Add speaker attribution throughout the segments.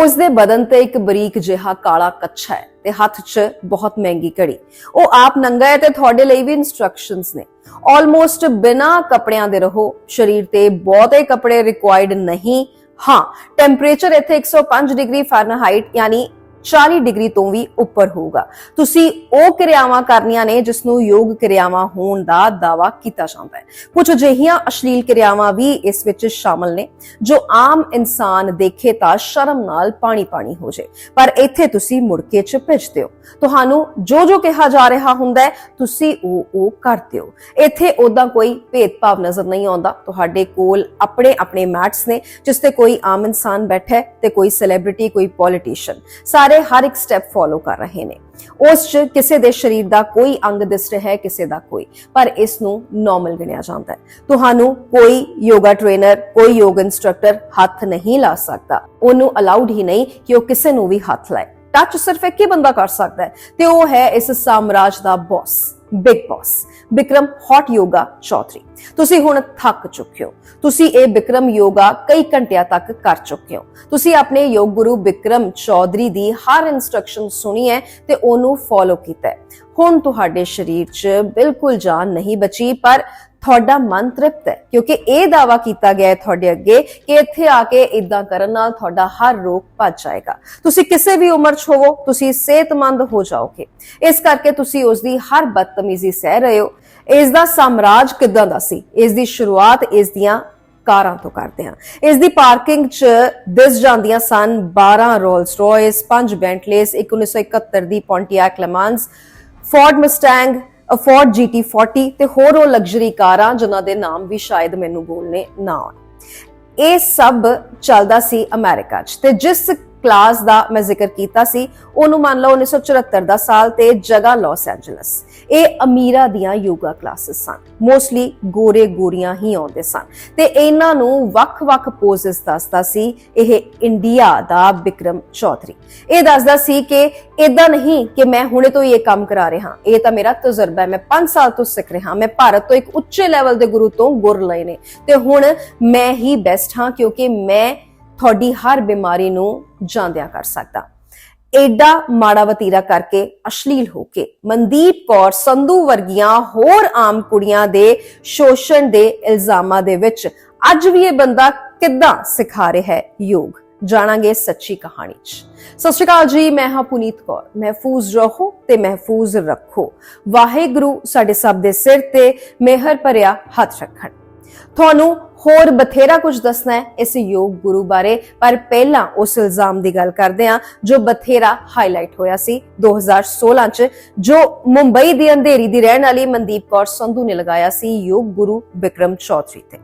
Speaker 1: ਉਸ ਦੇ ਬਦਨ ਤੇ ਇੱਕ ਬਰੀਕ ਜਿਹਾ ਕਾਲਾ ਕੱਛਾ ਹੈ ਤੇ ਹੱਥ 'ਚ ਬਹੁਤ ਮਹਿੰਗੀ ਘੜੀ। ਉਹ ਆਪ ਨੰਗਾ ਹੈ ਤੇ ਤੁਹਾਡੇ ਲਈ ਵੀ ਇਨਸਟਰਕਸ਼ਨਸ ਨੇ। ਆਲਮੋਸਟ ਬਿਨਾ ਕੱਪੜਿਆਂ ਦੇ ਰਹੋ। ਸਰੀਰ ਤੇ ਬਹੁਤੇ ਕੱਪੜੇ ਰਿਕੁਆਇਰਡ ਨਹੀਂ। ਹਾਂ ਟੈਂਪਰੇਚਰ ਇੱਥੇ 105 ਡਿਗਰੀ ਫਾਰਨਹਾਈਟ ਯਾਨੀ 40 ਡਿਗਰੀ ਤੋਂ ਵੀ ਉੱਪਰ ਹੋਊਗਾ। ਤੁਸੀਂ ਉਹ ਕਿਰਿਆਵਾਂ ਕਰਨੀਆਂ ਨੇ ਜਿਸ ਨੂੰ ਯੋਗ ਕਿਰਿਆਵਾਂ ਹੋਣ ਦਾ ਦਾਵਾ ਕੀਤਾ ਜਾਂਦਾ ਹੈ। ਕੁਝ ਅਜਿਹੀਆਂ ਅਸ਼ਲੀਲ ਕਿਰਿਆਵਾਂ ਵੀ ਇਸ ਵਿੱਚ ਸ਼ਾਮਲ ਨੇ, ਜੋ ਆਮ ਇਨਸਾਨ ਦੇਖੇ ਤਾਂ ਸ਼ਰਮ ਨਾਲ ਪਾਣੀ ਪਾਣੀ ਹੋ ਜੇ। ਪਰ ਇੱਥੇ ਤੁਸੀਂ ਮੁੜ ਚ ਭਿੱਜਦੇ ਹੋ। ਤੁਹਾਨੂੰ ਜੋ ਜੋ ਕਿਹਾ ਜਾ ਰਿਹਾ ਹੁੰਦਾ ਤੁਸੀਂ ਉਹ ਉਹ ਕਰਦੇ ਹੋ। ਇੱਥੇ ਉਦਾਂ ਕੋਈ ਭੇਦਭਾਵ ਨਜ਼ਰ ਨਹੀਂ ਆਉਂਦਾ। ਤੁਹਾਡੇ ਕੋਲ ਆਪਣੇ ਆਪਣੇ ਮੈਟਸ ਨੇ, ਜਿਸ ਤੇ ਕੋਈ ਆਮ ਇਨਸਾਨ ਬੈਠਾ ਹੈ ਤੇ ਕੋਈ ਸੈਲੀਬ੍ਰਿਟੀ, ਕੋਈ ਪੋਲੀਟੀਸ਼ੀਅਨ। ਸਾਰੇ ਹਰ ਇੱਕ ਸਟੈਪ ਫੋਲੋ ਕਰ ਰਹੇ ਨੇ। ਉਸ 'ਚ ਕਿਸੇ ਦੇ ਸਰੀਰ ਦਾ ਕੋਈ ਅੰਗ ਦਿਸ ਰਿਹਾ ਹੈ, ਕਿਸੇ ਦਾ ਕੋਈ। ਪਰ ਇਸ ਨੂੰ ਨਾਰਮਲ ਗਿਣਿਆ ਜਾਂਦਾ ਹੈ। ਤੁਹਾਨੂੰ ਕੋਈ ਯੋਗਾ ਟ੍ਰੇਨਰ ਕੋਈ ਯੋਗ ਇੰਸਟ੍ਰਕਟਰ ਹੱਥ ਨਹੀਂ ਲਾ ਸਕਦਾ। ਉਹਨੂੰ ਅਲਾਉਡ ਹੀ ਨਹੀਂ ਕਿ ਉਹ ਕਿਸੇ ਨੂੰ ਵੀ ਹੱਥ ਲਾਏ। ਟੱਚ ਸਿਰਫ ਇੱਕ ਹੀ ਬੰਦਾ ਕਰ ਸਕਦਾ ਹੈ, ਤੇ ਉਹ ਹੈ ਇਸ ਸਾਮਰਾਜ ਦਾ boss big boss Vikram hot yoga Chaudhary. ਤੁਸੀਂ ਹੁਣ ਥੱਕ ਚੁੱਕੇ ਹੋ। ਤੁਸੀਂ ਇਹ ਵਿਕਰਮ ਯੋਗਾ ਕਈ ਘੰਟਿਆਂ ਤੱਕ ਕਰ ਚੁੱਕੇ ਹੋ। ਤੁਸੀਂ ਆਪਣੇ ਯੋਗ ਗੁਰੂ ਵਿਕਰਮ ਚੌਧਰੀ ਦੀ ਹਰ ਇਨਸਟਰਕਸ਼ਨ ਸੁਣੀ ਹੈ ਤੇ ਉਹਨੂੰ ਫੋਲੋ ਕੀਤਾ ਹੈ। ਹੁਣ ਤੁਹਾਡੇ ਸਰੀਰ 'ਚ ਬਿਲਕੁਲ ਜਾਨ ਨਹੀਂ ਬਚੀ, ਪਰ ਤੁਹਾਡਾ ਮਨ ਤ੍ਰਿਪਤ ਹੈ, ਕਿਉਂਕਿ ਇਹ ਦਾਵਾ ਕੀਤਾ ਗਿਆ ਹੈ ਤੁਹਾਡੇ ਅੱਗੇ ਕਿ ਇੱਥੇ ਆ ਕੇ ਇਦਾਂ ਕਰਨ ਨਾਲ ਤੁਹਾਡਾ ਹਰ ਰੋਗ ਭੱਜ ਜਾਏਗਾ। ਤੁਸੀਂ ਕਿਸੇ ਵੀ ਉਮਰ 'ਚ ਹੋਵੋ, ਤੁਸੀਂ ਸਿਹਤਮੰਦ ਹੋ ਜਾਓਗੇ। ਇਸ ਕਰਕੇ ਤੁਸੀਂ ਉਸ ਦੀ ਹਰ ਬਦਤਮੀਜ਼ੀ ਸਹਿ ਰਹੇ ਹੋ। ਇਸ ਦਾ ਸਾਮਰਾਜ ਕਿਦਾਂ ਦਾ ਸੀ? ਇਸ ਦੀ ਸ਼ੁਰੂਆਤ ਇਸ ਦੀਆਂ ਕਾਰਾਂ ਤੋਂ ਕਰਦੇ ਹਾਂ। ਇਸ ਦੀ ਪਾਰਕਿੰਗ 'ਚ ਦਿਸ ਜਾਂਦੀਆਂ ਸਨ 12 ਰੋਲਸ ਰॉयਸ 5 ਬੈਂਟਲੇਸ 1971 ਦੀ Pontiac Le Mans Ford Mustang Ford GT40 ਤੇ ਹੋਰ ਉਹ ਲਗਜ਼ਰੀ ਕਾਰਾਂ, ਜਿਨ੍ਹਾਂ ਦੇ ਨਾਮ ਵੀ ਸ਼ਾਇਦ ਮੈਨੂੰ ਬੋਲਨੇ ਨਾ ਆਉਣ। ਇਹ ਸਭ ਚੱਲਦਾ ਸੀ ਅਮਰੀਕਾ 'ਚ ਤੇ ਜਿਸ ਕਲਾਸ ਦਾ ਮੈਂ ਜ਼ਿਕਰ ਕੀਤਾ ਸੀ, ਉਹਨੂੰ ਮੰਨ ਲਓ 1974 ਦਾ ਸਾਲ ਤੇ ਜਗ੍ਹਾ ਲਾਸ ਐਂਜਲਸ ਇਹ ਅਮੀਰਾ ਦੀਆਂ ਯੋਗਾ ਕਲਾਸਿਸ ਸਨ। ਮੋਸਟਲੀ ਗੋਰੇ ਗੋਰੀਆਂ ਹੀ ਆਉਂਦੇ ਸਨ। ਤੇ ਇਹਨਾਂ ਨੂੰ ਵੱਖ-ਵੱਖ ਪੋਜ਼ਸ ਦੱਸਦਾ ਸੀ, ਇਹ ਇੰਡੀਆ ਦਾ ਵਿਕਰਮ ਚੌਧਰੀ। ਇਹ ਦੱਸਦਾ ਸੀ ਕਿ ਇਦਾਂ ਨਹੀਂ ਕਿ ਮੈਂ ਹੁਣੇ ਤੋਂ ਹੀ ਇਹ ਕੰਮ ਕਰਾ ਰਿਹਾ ਇਹ ਤਾਂ ਮੇਰਾ ਤਜਰਬਾ ਹੈ। ਮੈਂ 5 ਸਾਲ ਤੋਂ ਸਿੱਖ ਰਿਹਾ ਮੈਂ ਭਾਰਤ ਤੋਂ ਇੱਕ ਉੱਚੇ ਲੈਵਲ ਦੇ ਗੁਰੂ ਤੋਂ ਗੁਰ ਲਏ ਨੇ। ਤੇ ਹੁਣ ਮੈਂ ਹੀ ਬੈਸਟ ਹਾਂ ਕਿਉਂਕਿ ਮੈਂ ਤੁਹਾਡੀ ਹਰ ਬਿਮਾਰੀ ਨੂੰ ਜਾਂਦਿਆਂ ਕਰ ਸਕਦਾ। ਐਡਾ ਮਾੜਾ ਵਤੀਰਾ ਕਰਕੇ ਅਸ਼ਲੀਲ ਹੋ ਕੇ ਮਨਦੀਪ ਕੌਰ, ਸੰਧੂ ਵਰਗੀਆਂ ਹੋਰ ਆਮ ਕੁੜੀਆਂ ਦੇ ਸ਼ੋਸ਼ਣ ਦੇ ਇਲਜ਼ਾਮਾਂ ਦੇ ਵਿੱਚ ਅੱਜ ਵੀ ਇਹ ਬੰਦਾ ਕਿੱਦਾਂ ਸਿਖਾ ਰਿਹਾ ਹੈ ਯੋਗ? ਜਾਣਾਂਗੇ ਸੱਚੀ ਕਹਾਣੀ 'ਚ। ਸਤਿ ਸ਼੍ਰੀ ਅਕਾਲ ਜੀ, ਮੈਂ ਹਾਂ ਪੁਨੀਤ ਕੌਰ। ਮਹਿਫੂਜ਼ ਰਹੋ ਤੇ ਮਹਿਫੂਜ਼ ਰੱਖੋ। ਵਾਹਿਗੁਰੂ ਸਾਡੇ ਸਭ ਦੇ ਸਿਰ ਤੇ ਮਿਹਰ ਭਰਿਆ ਹੱਥ ਰੱਖਣ। ਤੁਹਾਨੂੰ ਹੋਰ ਬਥੇਰਾ ਕੁਝ ਦੱਸਣਾ ਹੈ ਇਸ ਯੋਗ ਗੁਰੂ ਬਾਰੇ। ਪਰ ਪਹਿਲਾਂ ਉਸ ਇਲਜ਼ਾਮ ਦੀ ਗੱਲ ਕਰਦੇ ਹਾਂ ਜੋ ਬਥੇਰਾ ਹਾਈਲਾਈਟ ਹੋਇਆ ਸੀ 2016 ਚ, ਜੋ ਮੁੰਬਈ ਦੀ ਅੰਧੇਰੀ ਦੀ ਰਹਿਣ ਵਾਲੀ ਮਨਦੀਪ ਕੌਰ ਸੰਧੂ ਨੇ ਲਗਾਇਆ ਸੀ ਯੋਗ ਗੁਰੂ ਵਿਕਰਮ ਚੌਧਰੀ ਤੇ।